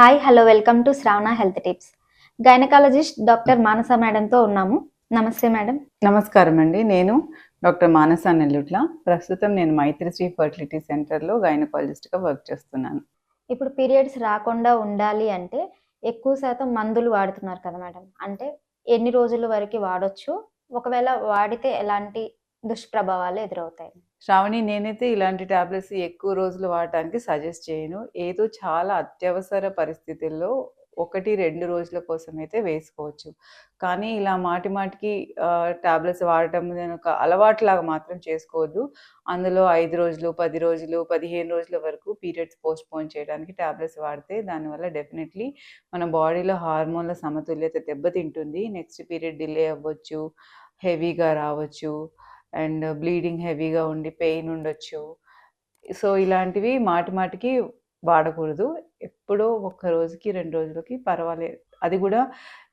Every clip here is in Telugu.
Hi hello welcome to Shravana health tips gynaecologist doctor Manasa మేడంతో ఉన్నాము. నమస్తే మేడం నమస్కారం అండి. నేను డాక్టర్ మానస నెల్లుట్ల ప్రస్తుతం నేను మైత్రిశ్రీ ఫర్టిలిటీ సెంటర్లో గైనకాలజిస్ట్గా వర్క్ చేస్తున్నాను. ఇప్పుడు పీరియడ్స్ రాకుండా ఉండాలి అంటే ఎక్కువ శాతం మందులు వాడుతున్నారు కదా మేడం అంటే ఎన్ని రోజుల వరకు వాడొచ్చు? ఒకవేళ వాడితే ఎలాంటి దుష్ప్రభావాలు ఎదురవుతాయి? శ్రావణి నేనైతే ఇలాంటి టాబ్లెట్స్ ఎక్కువ రోజులు వాడటానికి సజెస్ట్ చేయను. ఏదో చాలా అత్యవసర పరిస్థితుల్లో ఒకటి రెండు రోజుల కోసం అయితే వేసుకోవచ్చు. కానీ ఇలా మాటి మాటికి టాబ్లెట్స్ వాడటం నేను ఒక అలవాటులాగా మాత్రం చేసుకోవద్దు. అందులో ఐదు రోజులు పది రోజులు పదిహేను రోజుల వరకు పీరియడ్స్ పోస్ట్ పోన్ చేయడానికి టాబ్లెట్స్ వాడితే దానివల్ల డెఫినెట్లీ మన బాడీలో హార్మోన్ల సమతుల్యత దెబ్బతింటుంది. నెక్స్ట్ పీరియడ్ డిలే అవ్వచ్చు హెవీగా రావచ్చు. అండ్ బ్లీడింగ్ హెవీగా ఉండి పెయిన్ ఉండొచ్చు. సో ఇలాంటివి మాటి మాటికి వాడకూడదు. ఎప్పుడో ఒక్క రోజుకి రెండు రోజులకి పర్వాలేదు. అది కూడా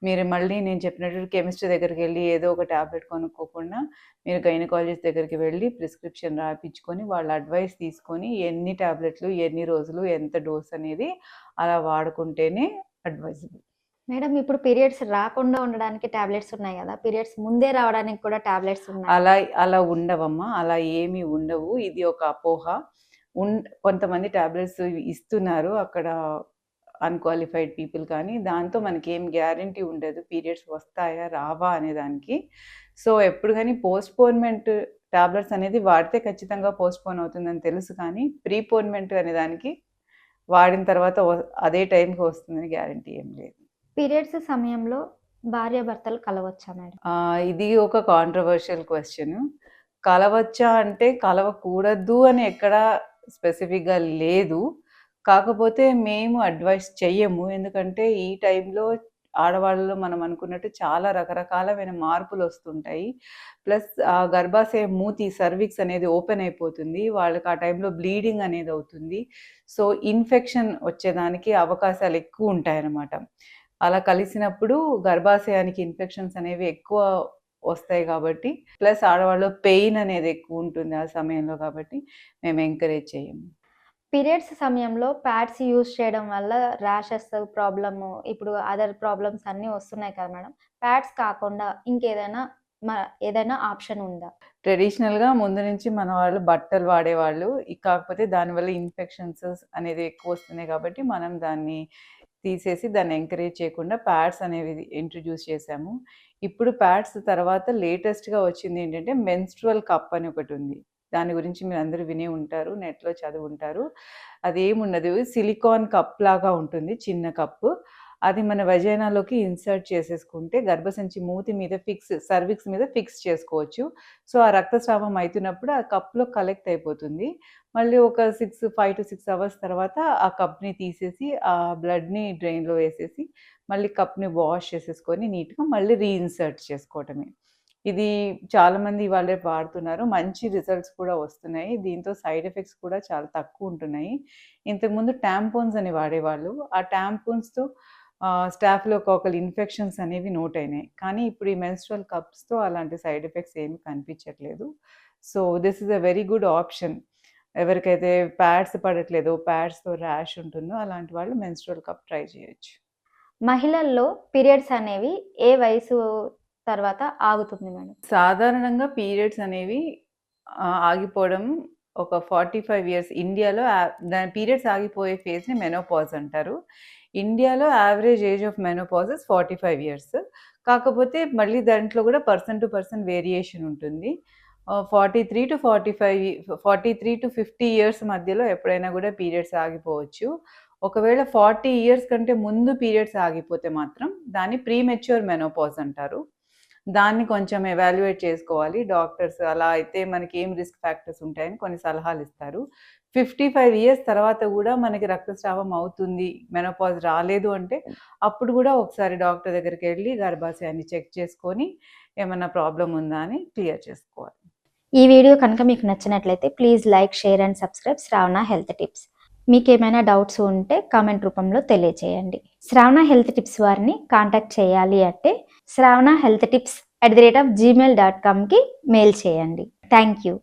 మీరు మళ్ళీ నేను చెప్పినట్టు కెమిస్ట్రీ దగ్గరికి వెళ్ళి ఏదో ఒక ట్యాబ్లెట్ కొనుక్కోకుండా మీరు గైనకాలజిస్ట్ దగ్గరికి వెళ్ళి ప్రిస్క్రిప్షన్ రాయించుకొని వాళ్ళ అడ్వైస్ తీసుకొని ఎన్ని ట్యాబ్లెట్లు ఎన్ని రోజులు ఎంత డోస్ అనేది అలా వాడుకుంటేనే అడ్వైజబుల్. మేడం ఇప్పుడు పీరియడ్స్ రాకుండా ఉండడానికి టాబ్లెట్స్ ఉన్నాయి కదా. పీరియడ్స్ ముందే రావడానికి కూడా టాబ్లెట్స్ ఉన్నాయి. అలా అలా ఉండవమ్మా. అలా ఏమీ ఉండవు. ఇది ఒక అపోహ. ఉన్ కొంతమంది టాబ్లెట్స్ ఇస్తున్నారు అక్కడ అన్క్వాలిఫైడ్ పీపుల్ కానీ. దాంతో మనకి ఏం గ్యారంటీ ఉండదు. పీరియడ్స్ వస్తాయా రావా అనే దానికి. సో ఎప్పుడు కానీ పోస్ట్పోన్మెంట్ టాబ్లెట్స్ అనేది వాడితే ఖచ్చితంగా పోస్ట్పోన్ అవుతుందని తెలుసు కానీ ప్రీపోన్మెంట్ అనే దానికి వాడిన తర్వాత అదే టైంకి వస్తుందని గ్యారంటీ ఏం లేదు. పీరియడ్స్ సమయంలో భార్య భర్తలు కలవచ్చా మేడం? ఇది ఒక కాంట్రవర్షియల్ క్వశ్చన్ కలవచ్చా అంటే కలవకూడదు అని ఎక్కడ స్పెసిఫిక్గా లేదు. కాకపోతే మేము అడ్వైస్ చెయ్యము. ఎందుకంటే ఈ టైంలో ఆడవాళ్ళలో మనం అనుకున్నట్టు చాలా రకరకాలమైన మార్పులు వస్తుంటాయి. ప్లస్ ఆ గర్భాశయ మూతి సర్విక్స్ అనేది ఓపెన్ అయిపోతుంది. వాళ్ళకి ఆ టైంలో బ్లీడింగ్ అనేది అవుతుంది. సో ఇన్ఫెక్షన్ వచ్చేదానికి అవకాశాలు ఎక్కువ ఉంటాయన్నమాట. అలా కలిసినప్పుడు గర్భాశయానికి ఇన్ఫెక్షన్స్ అనేవి ఎక్కువ వస్తాయి కాబట్టి ప్లస్ ఆడవాళ్ళలో పెయిన్ అనేది ఎక్కువ ఉంటుంది ఆ సమయంలో కాబట్టి మేము ఎంకరేజ్ చేయము పీరియడ్స్ సమయంలో ప్యాడ్స్ యూజ్ చేయడం వల్ల ర్యాషెస్ ప్రాబ్లమ్ ఇప్పుడు అదర్ ప్రాబ్లమ్స్ అన్నీ వస్తున్నాయి కదా మేడం. ప్యాడ్స్ కాకుండా ఇంకేదైనా ఏదైనా ఆప్షన్ ఉందా? ట్రెడిషనల్గా ముందు నుంచి మన వాళ్ళు బట్టలు వాడేవాళ్ళు కాకపోతే దానివల్ల ఇన్ఫెక్షన్స్ అనేది ఎక్కువ వస్తున్నాయి కాబట్టి మనం దాన్ని తీసేసి దాన్ని ఎంకరేజ్ చేయకుండా ప్యాడ్స్ అనేవి ఇంట్రడ్యూస్ చేశాము. ఇప్పుడు ప్యాడ్స్ తర్వాత లేటెస్ట్గా వచ్చింది ఏంటంటే మెన్స్ట్రువల్ కప్ అని ఒకటి ఉంది. దాని గురించి మీరు అందరూ వినే ఉంటారు నెట్లో చదివి ఉంటారు అది ఏముండదు సిలికాన్ కప్ లాగా ఉంటుంది చిన్న కప్పు. అది మన వజైనాలోకి ఇన్సర్ట్ చేసేసుకుంటే గర్భసంచి మూతి మీద ఫిక్స్ సర్విక్స్ మీద ఫిక్స్ చేసుకోవచ్చు. సో ఆ రక్తస్రావం అవుతున్నప్పుడు ఆ కప్లో కలెక్ట్ అయిపోతుంది. మళ్ళీ ఒక six five to six hours తర్వాత ఆ కప్ని తీసేసి ఆ బ్లడ్ని డ్రైన్లో వేసేసి మళ్ళీ కప్ని వాష్ చేసేసుకొని నీట్గా మళ్ళీ రీఇన్సర్ట్ చేసుకోవటమే. ఇది చాలామంది వాళ్ళే వాడుతున్నారు. మంచి రిజల్ట్స్ కూడా వస్తున్నాయి. దీంతో సైడ్ ఎఫెక్ట్స్ కూడా చాలా తక్కువ ఉంటున్నాయి. ఇంతకుముందు ట్యాంపోన్స్ అని వాడేవాళ్ళు. ఆ ట్యాంపోన్స్తో స్టాఫ్లోకాకల్ ఇన్ఫెక్షన్స్ అనేవి నోట్ అయినాయి కానీ ఇప్పుడు ఈ మెన్స్ట్రల్ కప్స్తో అలాంటి సైడ్ ఎఫెక్ట్స్ ఏమీ కనిపించట్లేదు. So this is a very good option. ఎవరికైతే ప్యాడ్స్ పడట్లేదో ప్యాడ్స్తో ర్యాష్ ఉంటుందో అలాంటి వాళ్ళు మెన్స్ట్రల్ కప్ ట్రై చేయొచ్చు. మహిళల్లో పీరియడ్స్ అనేవి ఏ వయసు తర్వాత ఆగుతుంది మేడం? సాధారణంగా పీరియడ్స్ అనేవి ఆగిపోవడం ఒక ఫార్టీ ఫైవ్ ఇయర్స్ ఇండియాలో దాని పీరియడ్స్ ఆగిపోయే ఫేజ్ని మెనోపాజ్ అంటారు. ఇండియాలో average age of menopause forty five years కాకపోతే మళ్ళీ దాంట్లో కూడా పర్సన్ టు పర్సన్ వేరియేషన్ ఉంటుంది. Forty three to forty five forty three to fifty years మధ్యలో ఎప్పుడైనా కూడా పీరియడ్స్ ఆగిపోవచ్చు. ఒకవేళ ఫార్టీ ఇయర్స్ కంటే ముందు పీరియడ్స్ ఆగిపోతే మాత్రం దాన్ని ప్రీమెచ్యూర్ మెనోపాజ్ అంటారు. దాన్ని కొంచెం ఎవాల్యుయేట్ చేసుకోవాలి. డాక్టర్స్ అలా అయితే మనకి ఏం రిస్క్ ఫ్యాక్టర్స్ ఉంటాయని కొన్ని సలహాలు ఇస్తారు. ఫిఫ్టీ ఫైవ్ ఇయర్స్ తర్వాత కూడా మనకి రక్తస్రావం అవుతుంది మెనోపాజ్ రాలేదు అంటే అప్పుడు కూడా ఒకసారి డాక్టర్ దగ్గరికి వెళ్ళి గర్భాశయాన్ని చెక్ చేసుకొని ఏమైనా ప్రాబ్లం ఉందా అని క్లియర్ చేసుకోవాలి. ఈ వీడియో కనుక మీకు నచ్చినట్లయితే please like share and subscribe Shravana health tips. మీకు ఏమైనా డౌట్స్ ఉంటే కామెంట్ రూపంలో తెలియచేయండి. శ్రావణ హెల్త్ టిప్స్ వారిని కాంటాక్ట్ చేయాలి అంటే Shravana health tips at the rate of Gmail dot కామ్కి mail చేయండి. Thank you.